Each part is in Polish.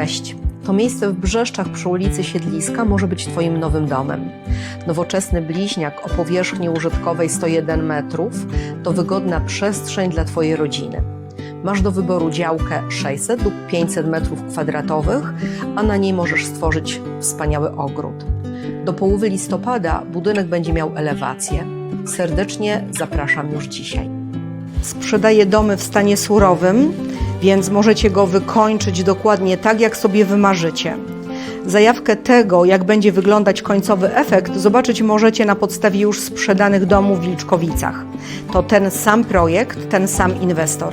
Cześć! To miejsce w Brzeszczach przy ulicy Siedliska może być Twoim nowym domem. Nowoczesny bliźniak o powierzchni użytkowej 101 metrów to wygodna przestrzeń dla Twojej rodziny. Masz do wyboru działkę 600 lub 500 metrów kwadratowych, a na niej możesz stworzyć wspaniały ogród. Do połowy listopada budynek będzie miał elewację. Serdecznie zapraszam już dzisiaj. Sprzedaje domy w stanie surowym, więc możecie go wykończyć dokładnie tak, jak sobie wymarzycie. Zajawkę tego, jak będzie wyglądać końcowy efekt, zobaczyć możecie na podstawie już sprzedanych domów w Wilczkowicach. To ten sam projekt, ten sam inwestor.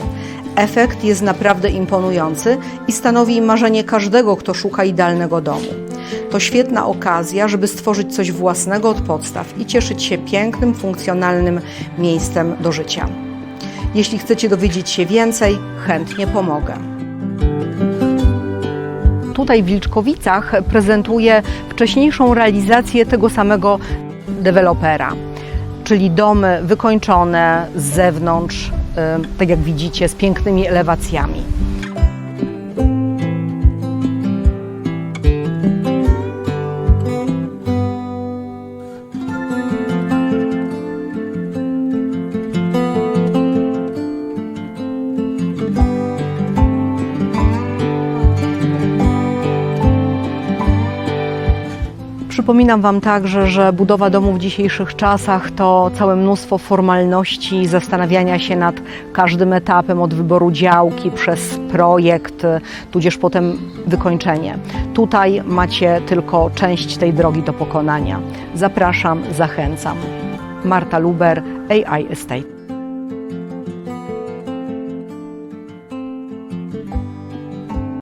Efekt jest naprawdę imponujący i stanowi marzenie każdego, kto szuka idealnego domu. To świetna okazja, żeby stworzyć coś własnego od podstaw i cieszyć się pięknym, funkcjonalnym miejscem do życia. Jeśli chcecie dowiedzieć się więcej, chętnie pomogę. Tutaj w Wilczkowicach prezentuję wcześniejszą realizację tego samego dewelopera, czyli domy wykończone z zewnątrz, y, tak jak widzicie, z pięknymi elewacjami. Przypominam Wam także, że budowa domu w dzisiejszych czasach to całe mnóstwo formalności, zastanawiania się nad każdym etapem od wyboru działki przez projekt, tudzież potem wykończenie. Tutaj macie tylko część tej drogi do pokonania. Zapraszam, zachęcam. Marta Luber, AI Estate.